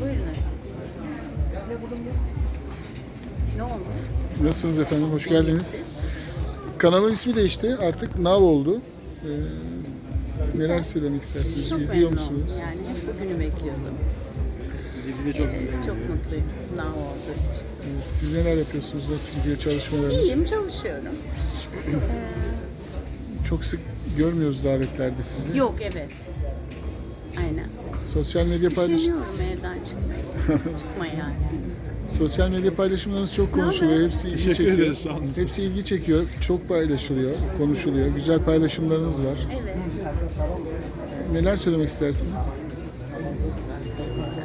Buyurun efendim. Ne oldu? Nasılsınız efendim? Hoş geldiniz. Kanalın ismi değişti. Artık Nav oldu. Ee, neler söylemek istersiniz? Çok İzliyor memnun oldum musunuz? yani. Hep bugünü bekliyordum. Bizi de çok Ee, çok mutluyum Now olduğu için. Siz neler yapıyorsunuz? Nasıl gidiyor çalışmalarınız? İyiyim, çalışıyorum. Çok sık görmüyoruz davetlerde sizi. Yok, evet. Aynen. Sosyal medya paylaş Üşeniyorum evden çıkmaya. Çıkma yani. Sosyal medya paylaşımlarınız çok konuşuluyor. Hepsi ilgi Teşekkür çekiyor. ederiz, sağ olun. Hepsi ilgi çekiyor. Çok paylaşılıyor, konuşuluyor. Güzel paylaşımlarınız var. Evet. Neler söylemek istersiniz?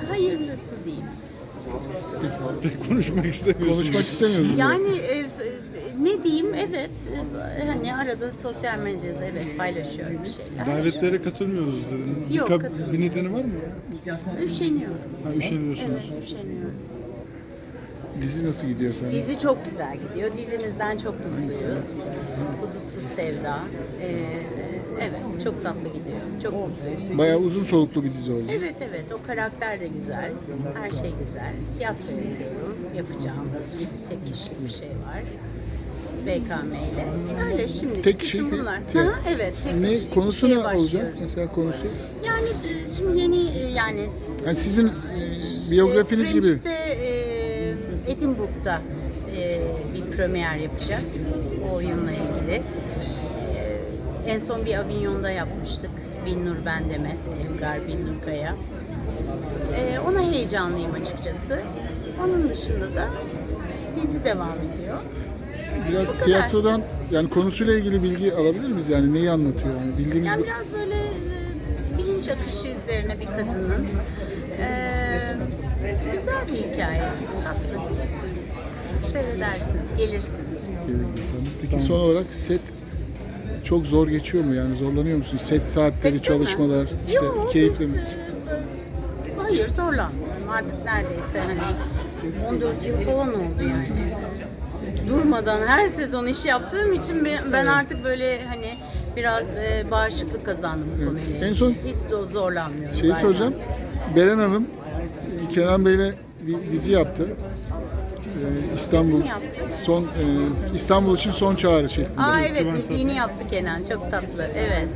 Hayırlısı değil. pek konuşmak istemiyorsunuz. Konuşmak istemiyoruz. Yani e, e, ne diyeyim evet e, hani arada sosyal medyada evet paylaşıyorum bir şeyler. Davetlere katılmıyoruz dediniz. Yok, bir, katılmıyorum. bir nedeni var mı? Üşeniyorum. Ha, üşeniyorsunuz. Evet üşeniyorum. Dizi nasıl gidiyor efendim? Dizi çok güzel gidiyor. Dizimizden çok mutluyuz. Kudusuz Sevda. Ee, evet çok tatlı gidiyor. Çok mutluyuz. Bayağı uzun soluklu bir dizi oldu. Evet evet o karakter de güzel. Her şey güzel. Tiyatro yapıyorum. Yapacağım. Tek kişilik bir şey var. BKM ile. Öyle şimdi. Tek kişilik bir bunlar. tiyatro. Ha, evet tek Ne bir konusu ne olacak? Mesela konusu? Yani e, şimdi yeni e, yani Yani sizin e, biyografiniz e, gibi. French'te, e, Edinburgh'da e, bir premier yapacağız o oyunla ilgili. E, en son bir Avignon'da yapmıştık. Binnur Ben Demet, Evgar Binnur Kaya. E, ona heyecanlıyım açıkçası. Onun dışında da dizi devam ediyor. Biraz Bu kadar. tiyatrodan yani konusuyla ilgili bilgi alabilir miyiz? Yani neyi anlatıyor? Yani bildiğimiz Yani biraz böyle e, bilinç akışı üzerine bir kadının e, güzel bir hikaye. Tatlı. Seyredersiniz, gelirsiniz. Peki son olarak set çok zor geçiyor mu? Yani zorlanıyor musunuz? Set saatleri, Sette mi? çalışmalar, işte Yok, keyifli biz, mi? e, Hayır zorlanmıyorum. Artık neredeyse hani 14 yıl falan oldu yani. Durmadan her sezon iş yaptığım için ben, ben artık böyle hani biraz e, bağışıklık kazandım bu konuyla. En son- hiç de zorlanmıyorum. Şeyi soracağım. Beren Hanım e, Kenan Bey'le bir dizi yaptı. Ee, İstanbul Dizi mi yaptı? son e, İstanbul için son çağrı şeklinde. Aa evet müziğini yaptı Kenan. Çok tatlı. Evet.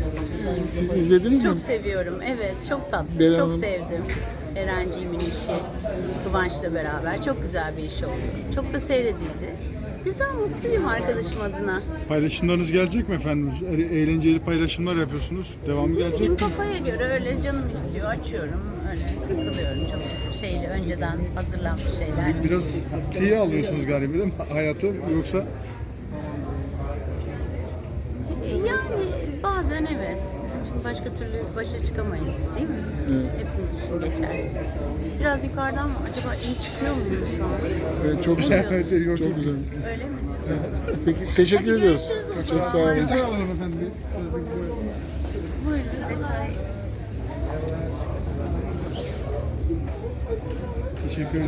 Siz izlediniz mi? Çok seviyorum. Evet çok tatlı. Beren çok Hanım- sevdim. Erenciğimin işi Kıvanç'la beraber. Çok güzel bir iş oldu. Çok da seyredildi. Güzel mutluyum arkadaşım adına. Paylaşımlarınız gelecek mi efendim? E- Eğlenceli paylaşımlar yapıyorsunuz. Devamı gelecek Benim mi? kafaya göre öyle canım istiyor. Açıyorum. Öyle takılıyorum. Çok şeyli önceden hazırlanmış şeyler. Biraz tiye alıyorsunuz galiba değil mi? Hayatı yoksa Yani bazen evet. Çünkü başka türlü başa çıkamayız değil mi? Hepimiz için geçerli. Biraz yukarıdan mı? Acaba iyi çıkıyor muyum şu an? Evet, çok güzel. Yok, Çok güzel. Öyle mi diyorsun? Peki teşekkür Hadi ediyoruz. görüşürüz Çok sağ olun. detay alalım efendim. Buyurun detay. Teşekkür ederim.